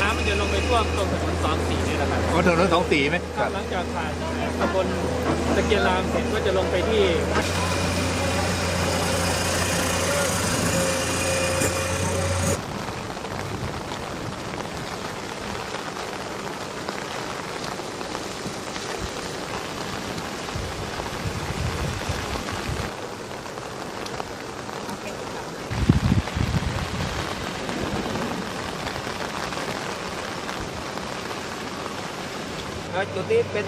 น้ำมันจะลงไปท่วมตรงถนนสองสี่นี่แหละครับอ๋อถนนสองสีไหมหลังจากผ่านตำบลตะเกียนรามเสร็จก็จะลงไปที่ เอ่อจุดนี้เป็น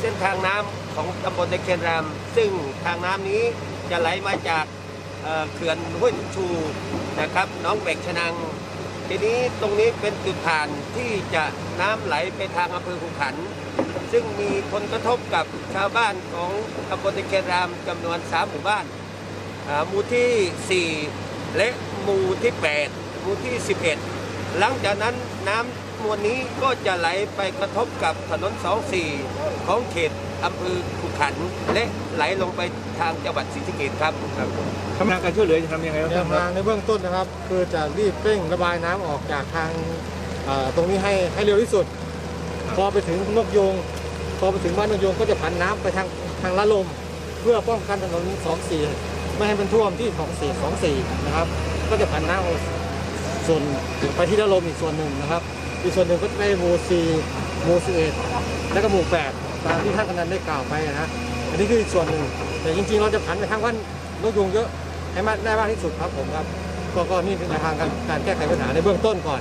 เส้นทางน้ำของตำบลตะเคียนราม ซึ่งทางน้ำนี้จะไหลมาจากเขื่อนห้วยชูนะครับน้องเบกชนัง ทีนี้ตรงนี้เป็นจุดผ่านที่จะน้ำไหลไปทางอำเภอขุขัน ซึ่งมีผลกระทบกับชาวบ้านของตำบลตะเคียนรามจำนวน3หมู่บ้านหมู่ที่ 4 และหมู่ที่ 8 หมู่ที่ 11 หลังจากนั้นน้ำมวลนี้ก็จะไหลไปกระทบกับถนน24ของเขตอำเภอขุขันธ์และไหลลงไปทางจังหวัดศรีสะเกษครับกำลังการช่วยเหลือจะทำยังไงครับแนวทางในเบื้องต้นนะครับ คือจะรีบเร่งระบายน้ำออกจากทางเอ่อตรงนี้ให้ให้เร็วที่สุด พอไปถึงนกยง พอไปถึงบ้านนกยงก็จะผันน้ำไปทางทางละลม เพื่อป้องกันถนนสองสี่ไม่ให้มันท่วมที่ของสี่สองสี่นะครับ ก็จะผันน้ำ ส่วนไปที่ดะลมอีกส่วนหนึ่งนะครับ อีกส่วนหนึ่งก็จะได้หมู่สี่หมู่สิบเอ็ดและก็หมู่แปดตามที่ท่านกำนันได้กล่าวไปนะฮะอันนี้คืออีกส่วนหนึ่งแต่จริงๆ เราจะผันไปทางว่านนกยงเยอะให้มากได้มากที่สุดครับผมครับก็ก็นี่เป็นแนวทางการการแก้ไขปัญหาในเบื้องต้นก่อน